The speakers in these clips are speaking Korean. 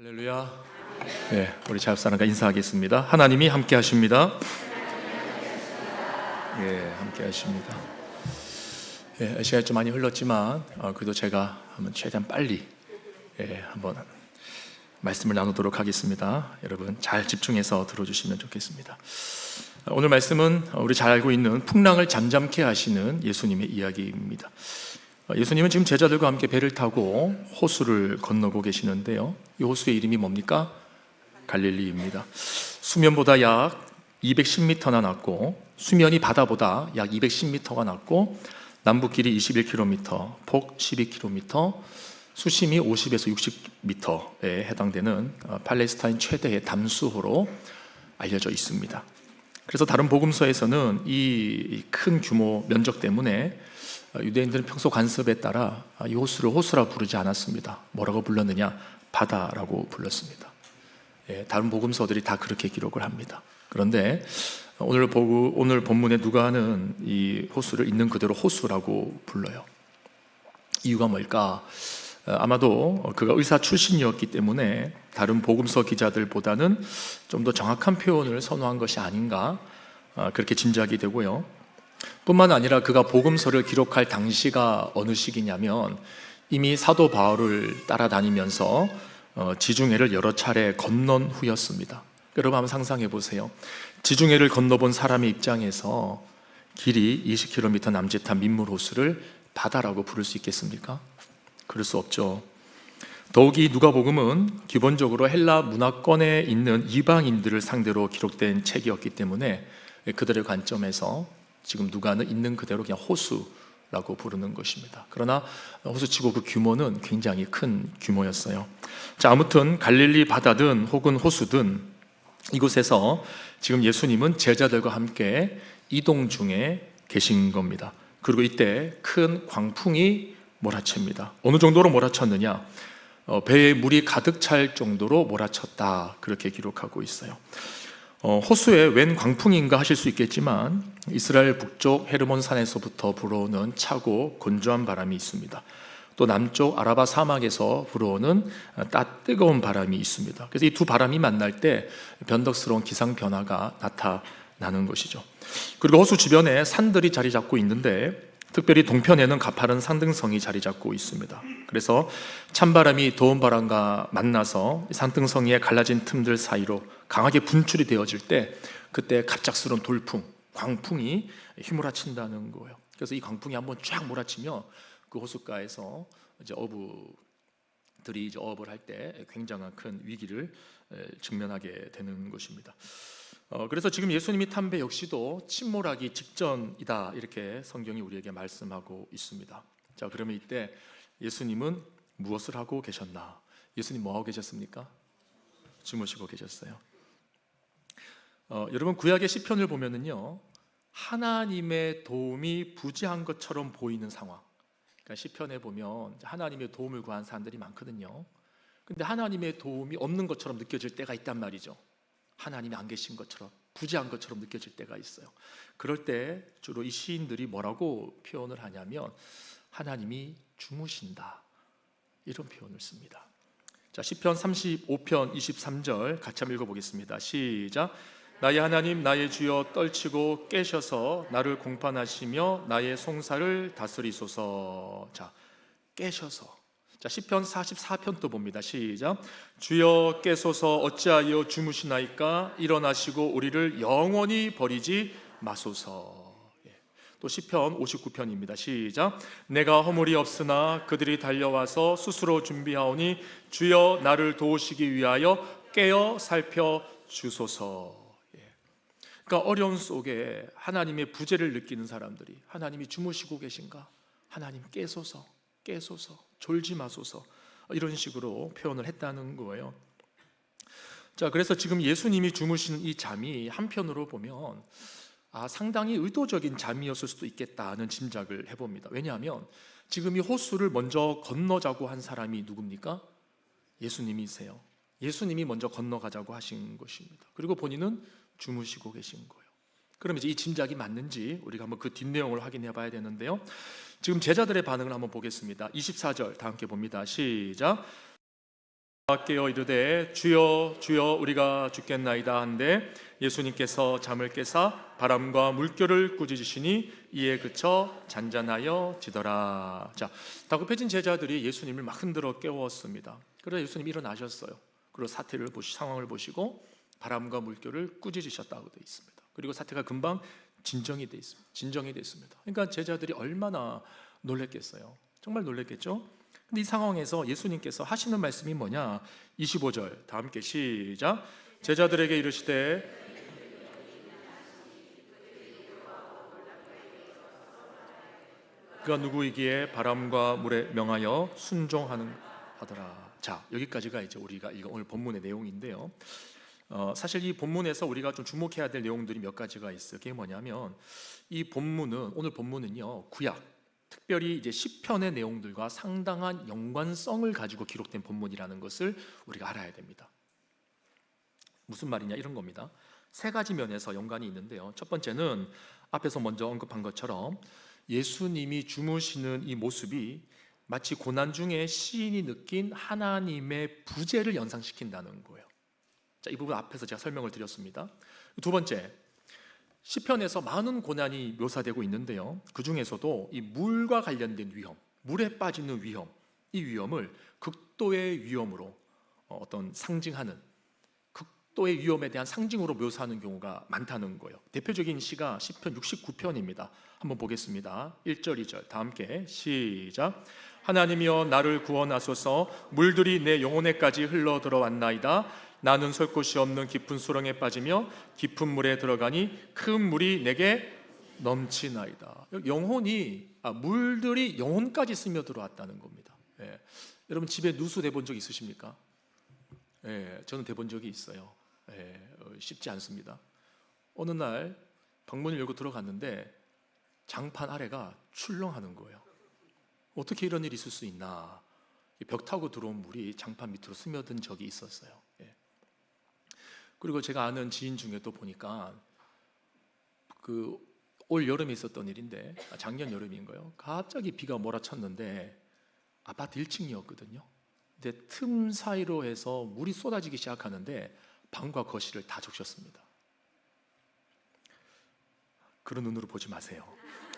할렐루야. 네, 우리 자협사람과 인사하겠습니다. 하나님이 함께 하십니다. 예, 함께 하십니다. 예, 시간이 좀 많이 흘렀지만 어, 그래도 제가 한번 최대한 빨리 예, 한번 말씀을 나누도록 하겠습니다. 여러분 잘 집중해서 들어주시면 좋겠습니다. 어, 오늘 말씀은 우리 잘 알고 있는 풍랑을 잠잠케 하시는 예수님의 이야기입니다. 어, 예수님은 지금 제자들과 함께 배를 타고 호수를 건너고 계시는데요. 이 호수의 이름이 뭡니까? 갈릴리입니다. 수면보다 약 210m나 낮고 수면이 바다보다 약 210m가 낮고 남북 길이 21km, 폭 12km, 수심이 50에서 60m에 해당되는 어, 팔레스타인 최대의 담수호로 알려져 있습니다. 그래서 다른 복음서에서는 이 큰 규모 면적 때문에 어, 유대인들은 평소 관습에 따라 아, 이 호수를 호수라 부르지 않았습니다. 뭐라고 불렀느냐? 바다라고 불렀습니다. 예, 다른 복음서들이 다 그렇게 기록을 합니다. 그런데 오늘 보고 오늘 본문에 누가 하는 이 호수를 있는 그대로 호수라고 불러요. 이유가 뭘까? 어, 아마도 그가 의사 출신이었기 때문에 다른 복음서 기자들보다는 좀 더 정확한 표현을 선호한 것이 아닌가 어, 그렇게 짐작이 되고요. 뿐만 아니라 그가 복음서를 기록할 당시가 어느 시기냐면 이미 사도 바울을 따라다니면서 어, 지중해를 여러 차례 건넌 후였습니다. 여러분 한번 상상해 보세요. 지중해를 건너본 사람의 입장에서 길이 20km 남짓한 민물 호수를 바다라고 부를 수 있겠습니까? 그럴 수 없죠. 더욱이 누가복음은 기본적으로 헬라 문화권에 있는 이방인들을 상대로 기록된 책이었기 때문에 그들의 관점에서 지금 누가는 있는 그대로 그냥 호수라고 부르는 것입니다. 그러나 호수치고 그 규모는 굉장히 큰 규모였어요. 자, 아무튼 갈릴리 바다든 혹은 호수든 이곳에서 지금 예수님은 제자들과 함께 이동 중에 계신 겁니다. 그리고 이때 큰 광풍이 몰아칩니다. 어느 정도로 몰아쳤느냐? 어, 배에 물이 가득 찰 정도로 몰아쳤다. 그렇게 기록하고 있어요. 어, 호수에 웬 광풍인가 하실 수 있겠지만 이스라엘 북쪽 헤르몬 산에서부터 불어오는 차고 건조한 바람이 있습니다. 또 남쪽 아라바 사막에서 불어오는 따 뜨거운 바람이 있습니다. 그래서 이 두 바람이 만날 때 변덕스러운 기상 변화가 나타나는 것이죠. 그리고 호수 주변에 산들이 자리 잡고 있는데 특별히 동편에는 가파른 산등성이 자리 잡고 있습니다. 그래서 찬바람이 더운 바람과 만나서 산등성이의 갈라진 틈들 사이로 강하게 분출이 되어질 때 그때 갑작스러운 돌풍, 광풍이 휘몰아친다는 거예요. 그래서 이 광풍이 한번 쫙 몰아치면 그 호숫가에서 이제 어부들이 이제 어업을 할 때 굉장한 큰 위기를 직면하게 되는 것입니다. 어, 그래서 지금 예수님이 탄배 역시도 침몰하기 직전이다 이렇게 성경이 우리에게 말씀하고 있습니다. 자 그러면 이때 예수님은 무엇을 하고 계셨나? 예수님 뭐 하고 계셨습니까? 주무시고 계셨어요. 어, 여러분 구약의 시편을 보면은요 하나님의 도움이 부재한 것처럼 보이는 상황. 그러니까 시편에 보면 하나님의 도움을 구한 사람들이 많거든요. 근데 하나님의 도움이 없는 것처럼 느껴질 때가 있단 말이죠. 하나님이 안 계신 것처럼 부재한 것처럼 느껴질 때가 있어요. 그럴 때 주로 이 시인들이 뭐라고 표현을 하냐면 하나님이 주무신다 이런 표현을 씁니다. 자 시편 35편 23절 같이 한번 읽어보겠습니다. 시작. 나의 하나님 나의 주여 떨치고 깨셔서 나를 공판하시며 나의 송사를 다스리소서. 자 깨셔서 자, 시편 44편도 봅니다. 시작. 주여 깨소서 어찌하여 주무시나이까 일어나시고 우리를 영원히 버리지 마소서. 예. 또 시편 59편입니다. 시작. 내가 허물이 없으나 그들이 달려와서 스스로 준비하오니 주여 나를 도우시기 위하여 깨어 살펴 주소서. 예. 그러니까 어려운 속에 하나님의 부재를 느끼는 사람들이 하나님이 주무시고 계신가? 하나님 깨소서. 깨소서, 졸지 마소서 이런 식으로 표현을 했다는 거예요. 자, 그래서 지금 예수님이 주무시는 이 잠이 한편으로 보면 아, 상당히 의도적인 잠이었을 수도 있겠다는 짐작을 해봅니다. 왜냐하면 지금 이 호수를 먼저 건너자고 한 사람이 누굽니까? 예수님이세요. 예수님이 먼저 건너가자고 하신 것입니다. 그리고 본인은 주무시고 계신 거예요. 그럼 이제 이 짐작이 맞는지 우리가 한번 그 뒷내용을 확인해 봐야 되는데요. 지금 제자들의 반응을 한번 보겠습니다. 24절 다 함께 봅니다. 시작. 깨어 이르되 주여 주여 우리가 죽겠나이다 한데 예수님께서 잠을 깨사 바람과 물결을 꾸짖으시니 이에 그쳐 잔잔하여 지더라. 자, 다급해진 제자들이 예수님을 막 흔들어 깨웠습니다. 그래서 예수님이 일어나셨어요. 그리고 사태를 보시 상황을 보시고 바람과 물결을 꾸짖으셨다고 되어 있습니다. 그리고 사태가 금방 진정이 돼 있습니다. 진정이 됐습니다. 그러니까 제자들이 얼마나 놀랬겠어요. 정말 놀랬겠죠? 근데 이 상황에서 예수님께서 하시는 말씀이 뭐냐? 25절 다 함께 시작. 제자들에게 이르시되 그가 누구이기에 바람과 물에 명하여 순종하는 하더라. 자 여기까지가 이제 우리가 오늘 본문의 내용인데요. 어, 사실 이 본문에서 우리가 좀 주목해야 될 내용들이 몇 가지가 있어요. 그게 뭐냐면 이 본문은 오늘 본문은요 구약 특별히 이제 시편의 내용들과 상당한 연관성을 가지고 기록된 본문이라는 것을 우리가 알아야 됩니다. 무슨 말이냐 이런 겁니다. 세 가지 면에서 연관이 있는데요. 첫 번째는 앞에서 먼저 언급한 것처럼 예수님이 주무시는 이 모습이 마치 고난 중에 시인이 느낀 하나님의 부재를 연상시킨다는 거예요. 자, 이 부분 앞에서 제가 설명을 드렸습니다. 두 번째, 시편에서 많은 고난이 묘사되고 있는데요. 그 중에서도 이 물과 관련된 위험, 물에 빠지는 위험, 이 위험을 극도의 위험으로 어, 어떤 상징하는 극도의 위험에 대한 상징으로 묘사하는 경우가 많다는 거예요. 대표적인 시가 시편 69편입니다. 한번 보겠습니다. 1절, 2절 다 함께 시작. 하나님이여 나를 구원하소서 물들이 내 영혼에까지 흘러 들어왔나이다. 나는 설 곳이 없는 깊은 수렁에 빠지며 깊은 물에 들어가니 큰 물이 내게 넘치나이다. 영혼이 아, 물들이 영혼까지 스며 들어왔다는 겁니다. 예. 여러분 집에 누수 대본 적 있으십니까? 예, 저는 대본 적이 있어요. 예, 어, 쉽지 않습니다. 어느 날 방문을 열고 들어갔는데 장판 아래가 출렁하는 거예요. 어떻게 이런 일이 있을 수 있나? 이벽 타고 들어온 물이 장판 밑으로 스며든 적이 있었어요. 예. 그리고 제가 아는 지인 중에 또 보니까 그 올 여름에 있었던 일인데 아, 작년 여름인가요? 갑자기 비가 몰아쳤는데 아파트 1층이었거든요. 근데 틈 사이로 해서 물이 쏟아지기 시작하는데 방과 거실을 다 적셨습니다. 그런 눈으로 보지 마세요.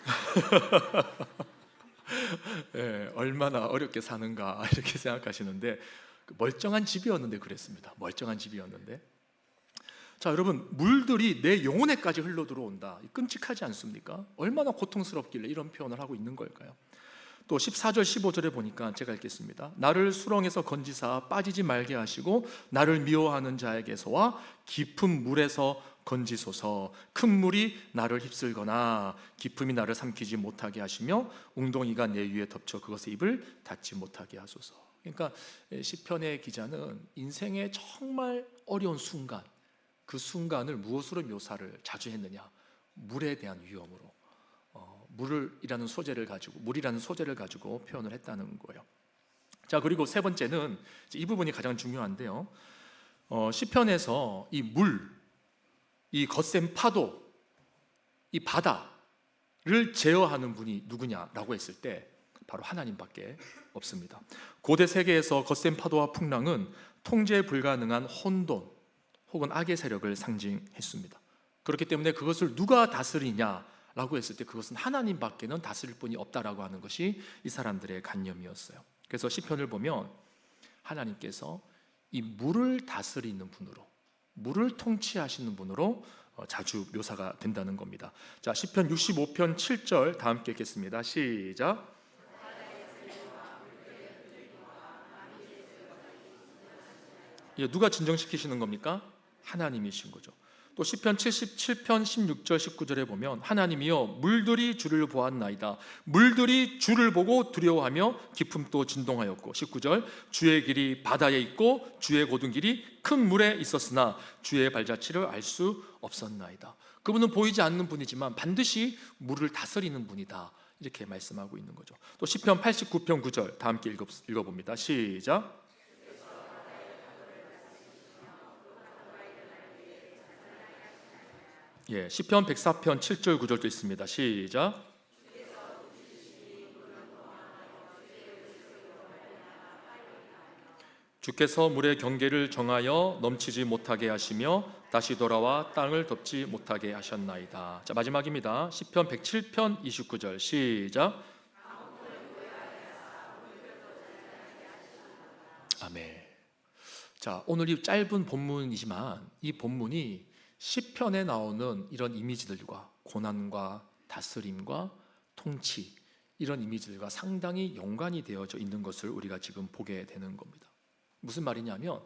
예, 얼마나 어렵게 사는가 이렇게 생각하시는데 그 멀쩡한 집이었는데 그랬습니다. 멀쩡한 집이었는데 자 여러분 물들이 내 영혼에까지 흘러 들어온다. 끔찍하지 않습니까? 얼마나 고통스럽길래 이런 표현을 하고 있는 걸까요? 또 14절 15절에 보니까 제가 읽겠습니다. 나를 수렁에서 건지사 빠지지 말게 하시고 나를 미워하는 자에게서와 깊은 물에서 건지소서 큰 물이 나를 휩쓸거나 깊음이 나를 삼키지 못하게 하시며 웅덩이가 내 위에 덮쳐 그것의 입을 닫지 못하게 하소서. 그러니까 시편의 기자는 인생의 정말 어려운 순간 그 순간을 무엇으로 묘사를 자주 했느냐? 물에 대한 위험으로. 어, 물이라는 소재를 가지고 물이라는 소재를 가지고 표현을 했다는 거예요. 자 그리고 세 번째는 이 부분이 가장 중요한데요. 어, 시편에서 이 물, 이 거센 파도, 이 바다를 제어하는 분이 누구냐라고 했을 때 바로 하나님밖에 없습니다. 고대 세계에서 거센 파도와 풍랑은 통제 불가능한 혼돈 혹은 악의 세력을 상징했습니다. 그렇기 때문에 그것을 누가 다스리냐라고 했을 때 그것은 하나님밖에는 다스릴 분이 없다라고 하는 것이 이 사람들의 관념이었어요. 그래서 시편을 보면 하나님께서 이 물을 다스리는 분으로 물을 통치하시는 분으로 어, 자주 묘사가 된다는 겁니다. 자, 시편 65편 7절 다 함께 읽겠습니다. 시작. 예, 누가 진정시키시는 겁니까? 하나님이신 거죠. 또 시편 77편 16절 19절에 보면 하나님이여 물들이 주를 보았나이다. 물들이 주를 보고 두려워하며 깊음도 진동하였고 19절 주의 길이 바다에 있고 주의 고든 길이 큰 물에 있었으나 주의 발자취를 알 수 없었나이다. 그분은 보이지 않는 분이지만 반드시 물을 다스리는 분이다. 이렇게 말씀하고 있는 거죠. 또 시편 89편 9절 다 함께 읽어, 읽어봅니다. 시작. 예, 시편 104편 7절 9절도 있습니다. 시작. 주께서 물의 경계를 정하여 넘치지 못하게 하시며 다시 돌아와 땅을 덮지 못하게 하셨나이다. 자, 마지막입니다. 시편 107편 29절 시작. 아멘. 자, 오늘 이 짧은 본문이지만 이 본문이 시편에 나오는 이런 이미지들과 고난과 다스림과 통치 이런 이미지들과 상당히 연관이 되어져 있는 것을 우리가 지금 보게 되는 겁니다. 무슨 말이냐면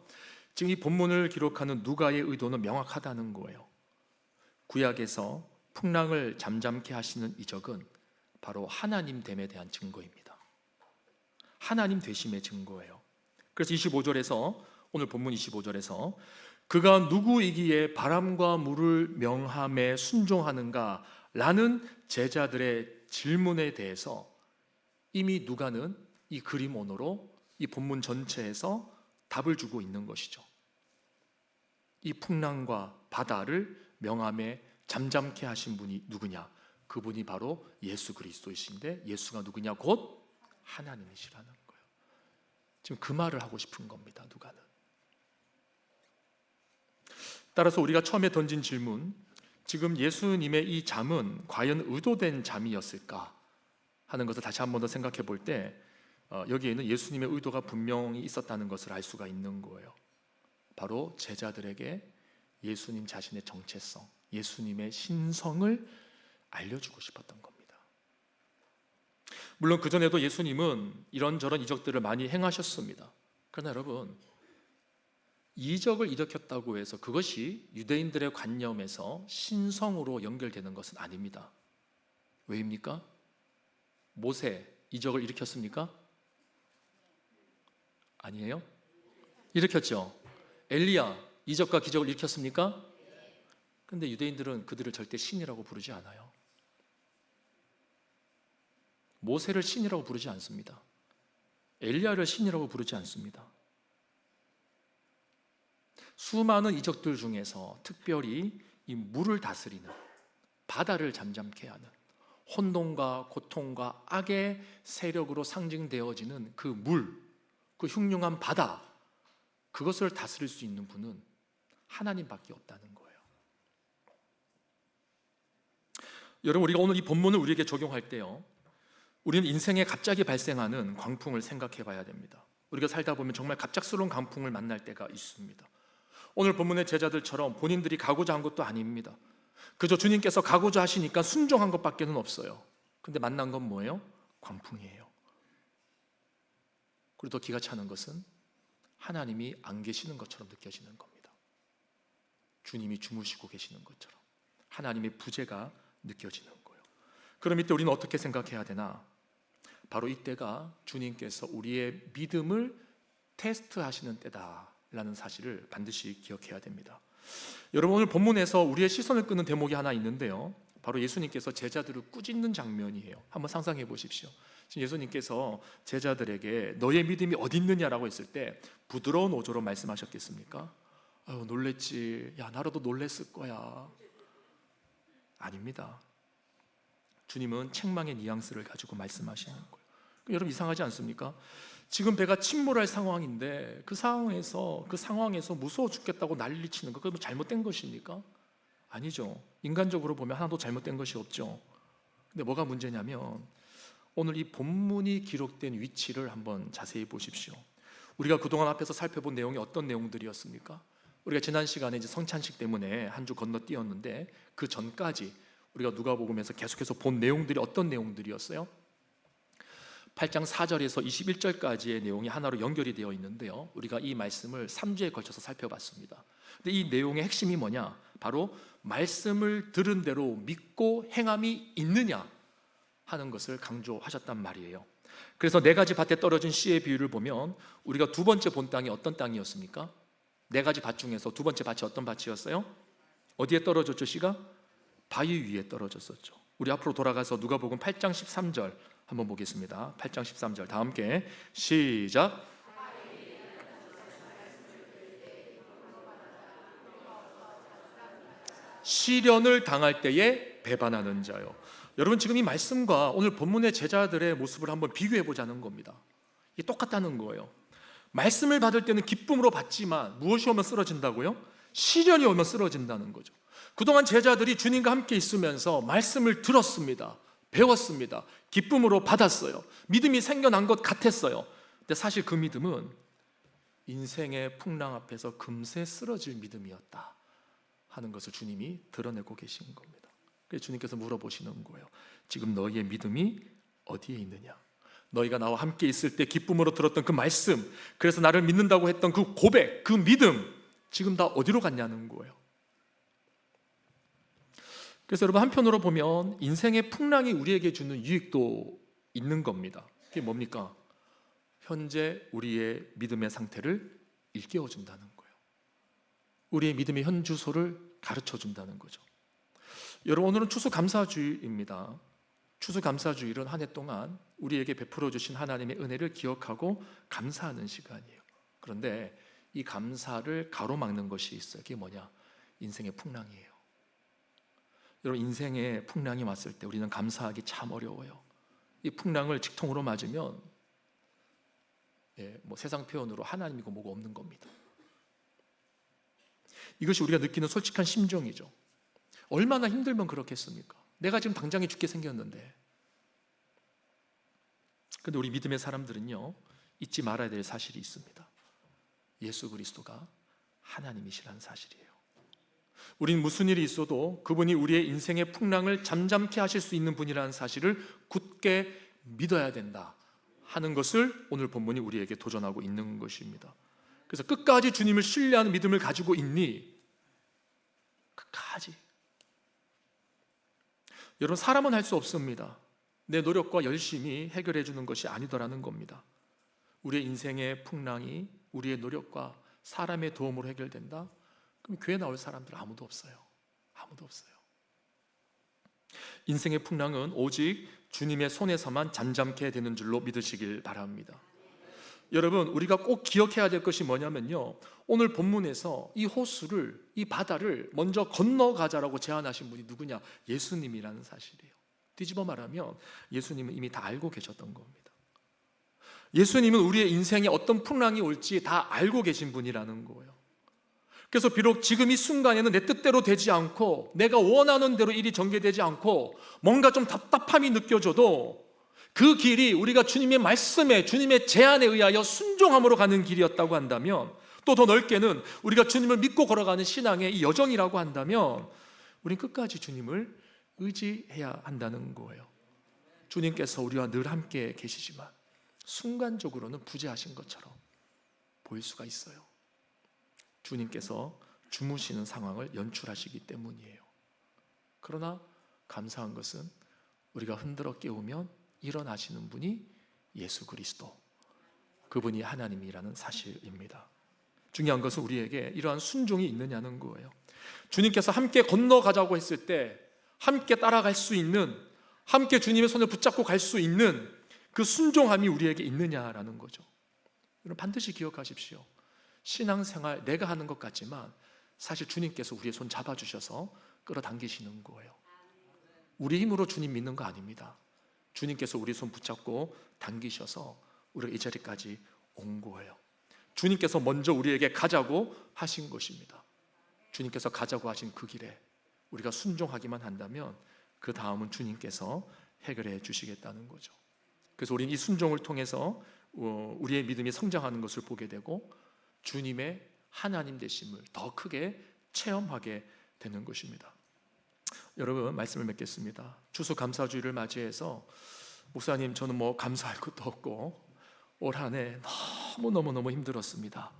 지금 이 본문을 기록하는 누가의 의도는 명확하다는 거예요. 구약에서 풍랑을 잠잠케 하시는 이적은 바로 하나님 됨에 대한 증거입니다. 하나님 되심의 증거예요. 그래서 25절에서 오늘 본문 25절에서 그가 누구이기에 바람과 물을 명함에 순종하는가 라는 제자들의 질문에 대해서 이미 누가는 이 그림 언어로 이 본문 전체에서 답을 주고 있는 것이죠. 이 풍랑과 바다를 명함에 잠잠케 하신 분이 누구냐? 그분이 바로 예수 그리스도이신데 예수가 누구냐? 곧 하나님이시라는 거예요. 지금 그 말을 하고 싶은 겁니다. 누가는. 따라서 우리가 처음에 던진 질문, 지금 예수님의 이 잠은 과연 의도된 잠이었을까 하는 것을 다시 한 번 더 생각해 볼 때, 어, 여기에는 예수님의 의도가 분명히 있었다는 것을 알 수가 있는 거예요. 바로 제자들에게 예수님 자신의 정체성, 예수님의 신성을 알려주고 싶었던 겁니다. 물론 그 전에도 예수님은 이런저런 이적들을 많이 행하셨습니다. 그러나 여러분, 이적을 일으켰다고 해서 그것이 유대인들의 관념에서 신성으로 연결되는 것은 아닙니다. 왜입니까? 모세 이적을 일으켰습니까? 아니에요? 일으켰죠. 엘리야 이적과 기적을 일으켰습니까? 근데 유대인들은 그들을 절대 신이라고 부르지 않아요. 모세를 신이라고 부르지 않습니다. 엘리야를 신이라고 부르지 않습니다. 수많은 이적들 중에서 특별히 이 물을 다스리는 바다를 잠잠케 하는 혼돈과 고통과 악의 세력으로 상징되어지는 그 물, 그 흉흉한 바다, 그것을 다스릴 수 있는 분은 하나님밖에 없다는 거예요. 여러분, 우리가 오늘 이 본문을 우리에게 적용할 때요, 우리는 인생에 갑자기 발생하는 광풍을 생각해 봐야 됩니다. 우리가 살다 보면 정말 갑작스러운 광풍을 만날 때가 있습니다. 오늘 본문의 제자들처럼 본인들이 가고자 한 것도 아닙니다. 그저 주님께서 가고자 하시니까 순종한 것밖에는 없어요. 근데 만난 건 뭐예요? 광풍이에요. 그리고 더 기가 차는 것은 하나님이 안 계시는 것처럼 느껴지는 겁니다. 주님이 주무시고 계시는 것처럼 하나님의 부재가 느껴지는 거예요. 그럼 이때 우리는 어떻게 생각해야 되나? 바로 이때가 주님께서 우리의 믿음을 테스트하시는 때다 라는 사실을 반드시 기억해야 됩니다. 여러분 오늘 본문에서 우리의 시선을 끄는 대목이 하나 있는데요. 바로 예수님께서 제자들을 꾸짖는 장면이에요. 한번 상상해 보십시오. 지금 예수님께서 제자들에게 너의 믿음이 어디 있느냐라고 했을 때 부드러운 어조로 말씀하셨겠습니까? 아유 놀랬지. 야 나라도 놀랬을 거야. 아닙니다. 주님은 책망의 뉘앙스를 가지고 말씀하시는 거예요. 여러분 이상하지 않습니까? 지금 배가 침몰할 상황인데 그 상황에서 그 상황에서 무서워 죽겠다고 난리 치는 거 그건 잘못된 것입니까? 아니죠. 인간적으로 보면 하나도 잘못된 것이 없죠. 근데 뭐가 문제냐면 오늘 이 본문이 기록된 위치를 한번 자세히 보십시오. 우리가 그동안 앞에서 살펴본 내용이 어떤 내용들이었습니까? 우리가 지난 시간에 이제 성찬식 때문에 한 주 건너뛰었는데 그 전까지 우리가 누가복음에서 계속해서 본 내용들이 어떤 내용들이었어요? 8장 4절에서 21절까지의 내용이 하나로 연결이 되어 있는데요. 우리가 이 말씀을 3주에 걸쳐서 살펴봤습니다. 근데 이 내용의 핵심이 뭐냐? 바로 말씀을 들은 대로 믿고 행함이 있느냐 하는 것을 강조하셨단 말이에요. 그래서 네 가지 밭에 떨어진 씨의 비유를 보면 우리가 두 번째 본 땅이 어떤 땅이었습니까? 네 가지 밭 중에서 두 번째 밭이 어떤 밭이었어요? 어디에 떨어졌죠, 씨가? 바위 위에 떨어졌었죠. 우리 앞으로 돌아가서 누가복음 8장 13절 한번 보겠습니다. 8장 13절 다 함께 시작. 시련을 당할 때에 배반하는 자요. 여러분 지금 이 말씀과 오늘 본문의 제자들의 모습을 한번 비교해 보자는 겁니다. 이게 똑같다는 거예요. 말씀을 받을 때는 기쁨으로 받지만 무엇이 오면 쓰러진다고요? 시련이 오면 쓰러진다는 거죠. 그동안 제자들이 주님과 함께 있으면서 말씀을 들었습니다. 배웠습니다. 기쁨으로 받았어요. 믿음이 생겨난 것 같았어요. 근데 사실 그 믿음은 인생의 풍랑 앞에서 금세 쓰러질 믿음이었다 하는 것을 주님이 드러내고 계신 겁니다. 그래서 주님께서 물어보시는 거예요. 지금 너희의 믿음이 어디에 있느냐? 너희가 나와 함께 있을 때 기쁨으로 들었던 그 말씀, 그래서 나를 믿는다고 했던 그 고백, 그 믿음, 지금 다 어디로 갔냐는 거예요. 그래서 여러분 한편으로 보면 인생의 풍랑이 우리에게 주는 유익도 있는 겁니다. 그게 뭡니까? 현재 우리의 믿음의 상태를 일깨워 준다는 거예요. 우리의 믿음의 현 주소를 가르쳐 준다는 거죠. 여러분 오늘은 추수 감사주일입니다. 추수 감사주일은 한해 동안 우리에게 베풀어 주신 하나님의 은혜를 기억하고 감사하는 시간이에요. 그런데 이 감사를 가로막는 것이 있어요. 그게 뭐냐? 인생의 풍랑이에요. 여러분 인생에 풍랑이 왔을 때 우리는 감사하기 참 어려워요. 이 풍랑을 직통으로 맞으면 예, 뭐 세상 표현으로 하나님이고 뭐고 없는 겁니다. 이것이 우리가 느끼는 솔직한 심정이죠. 얼마나 힘들면 그렇겠습니까? 내가 지금 당장에 죽게 생겼는데. 근데 우리 믿음의 사람들은요, 잊지 말아야 될 사실이 있습니다. 예수 그리스도가 하나님이시라는 사실이에요. 우린 무슨 일이 있어도 그분이 우리의 인생의 풍랑을 잠잠케 하실 수 있는 분이라는 사실을 굳게 믿어야 된다 하는 것을 오늘 본문이 우리에게 도전하고 있는 것입니다. 그래서 끝까지 주님을 신뢰하는 믿음을 가지고 있니? 끝까지. 여러분 사람은 할 수 없습니다. 내 노력과 열심히 해결해 주는 것이 아니더라는 겁니다. 우리의 인생의 풍랑이 우리의 노력과 사람의 도움으로 해결된다? 그럼 교회 나올 사람들 아무도 없어요. 아무도 없어요. 인생의 풍랑은 오직 주님의 손에서만 잠잠케 되는 줄로 믿으시길 바랍니다. 여러분, 우리가 꼭 기억해야 될 것이 뭐냐면요. 오늘 본문에서 이 호수를, 이 바다를 먼저 건너가자라고 제안하신 분이 누구냐? 예수님이라는 사실이에요. 뒤집어 말하면 예수님은 이미 다 알고 계셨던 겁니다. 예수님은 우리의 인생에 어떤 풍랑이 올지 다 알고 계신 분이라는 거예요. 그래서 비록 지금 이 순간에는 내 뜻대로 되지 않고 내가 원하는 대로 일이 전개되지 않고 뭔가 좀 답답함이 느껴져도 그 길이 우리가 주님의 말씀에 주님의 제안에 의하여 순종함으로 가는 길이었다고 한다면 또 더 넓게는 우리가 주님을 믿고 걸어가는 신앙의 이 여정이라고 한다면 우린 끝까지 주님을 의지해야 한다는 거예요. 주님께서 우리와 늘 함께 계시지만 순간적으로는 부재하신 것처럼 보일 수가 있어요. 주님께서 주무시는 상황을 연출하시기 때문이에요. 그러나 감사한 것은 우리가 흔들어 깨우면 일어나시는 분이 예수 그리스도, 그분이 하나님이라는 사실입니다. 중요한 것은 우리에게 이러한 순종이 있느냐는 거예요. 주님께서 함께 건너가자고 했을 때 함께 따라갈 수 있는, 함께 주님의 손을 붙잡고 갈 수 있는 그 순종함이 우리에게 있느냐라는 거죠. 여러분 반드시 기억하십시오. 신앙생활 내가 하는 것 같지만 사실 주님께서 우리의 손 잡아주셔서 끌어당기시는 거예요. 우리 힘으로 주님 믿는 거 아닙니다. 주님께서 우리 손 붙잡고 당기셔서 우리가 이 자리까지 온 거예요. 주님께서 먼저 우리에게 가자고 하신 것입니다. 주님께서 가자고 하신 그 길에 우리가 순종하기만 한다면 그 다음은 주님께서 해결해 주시겠다는 거죠. 그래서 우리는 이 순종을 통해서 어, 우리의 믿음이 성장하는 것을 보게 되고 주님의 하나님 되심을 더 크게 체험하게 되는 것입니다. 여러분 말씀을 맺겠습니다. 추수 감사주의를 맞이해서 목사님 저는 뭐 감사할 것도 없고 올 한해 너무 너무 너무 힘들었습니다.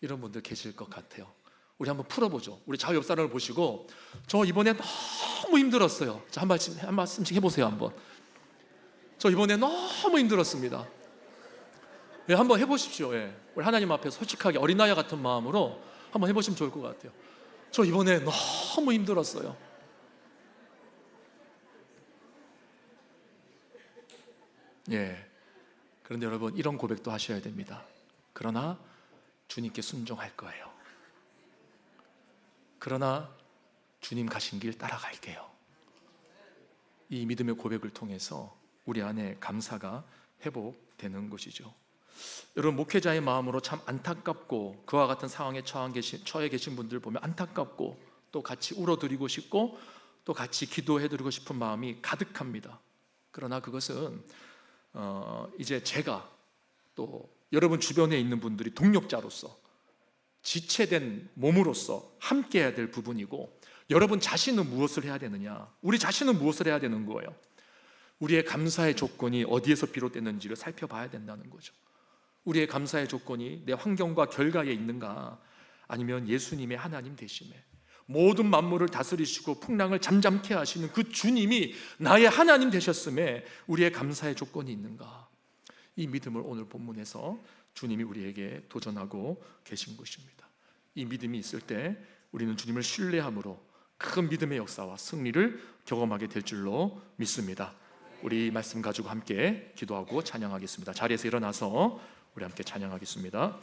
이런 분들 계실 것 같아요. 우리 한번 풀어보죠. 우리 좌우 옆 사람을 보시고 저 이번에 너무 힘들었어요. 자, 한 말씀 한 말씀씩 해보세요 한번. 저 이번에 너무 힘들었습니다. 예, 한번 해보십시오. 예. 우리 하나님 앞에 솔직하게 어린아이 같은 마음으로 한번 해보시면 좋을 것 같아요. 저 이번에 너무 힘들었어요. 예. 그런데 여러분, 이런 고백도 하셔야 됩니다. 그러나 주님께 순종할 거예요. 그러나 주님 가신 길 따라갈게요. 이 믿음의 고백을 통해서 우리 안에 감사가 회복되는 것이죠. 여러분 목회자의 마음으로 참 안타깝고 그와 같은 상황에 처한 계신, 처해 계신 분들 보면 안타깝고 또 같이 울어드리고 싶고 또 같이 기도해드리고 싶은 마음이 가득합니다. 그러나 그것은 어, 이제 제가 또 여러분 주변에 있는 분들이 동력자로서 지체된 몸으로서 함께해야 될 부분이고 여러분 자신은 무엇을 해야 되느냐? 우리 자신은 무엇을 해야 되는 거예요? 우리의 감사의 조건이 어디에서 비롯됐는지를 살펴봐야 된다는 거죠. 우리의 감사의 조건이 내 환경과 결과에 있는가 아니면 예수님의 하나님 되심에 모든 만물을 다스리시고 풍랑을 잠잠케 하시는 그 주님이 나의 하나님 되셨음에 우리의 감사의 조건이 있는가 이 믿음을 오늘 본문에서 주님이 우리에게 도전하고 계신 것입니다. 이 믿음이 있을 때 우리는 주님을 신뢰함으로 큰 믿음의 역사와 승리를 경험하게 될 줄로 믿습니다. 우리 말씀 가지고 함께 기도하고 찬양하겠습니다. 자리에서 일어나서 우리 함께 찬양하겠습니다.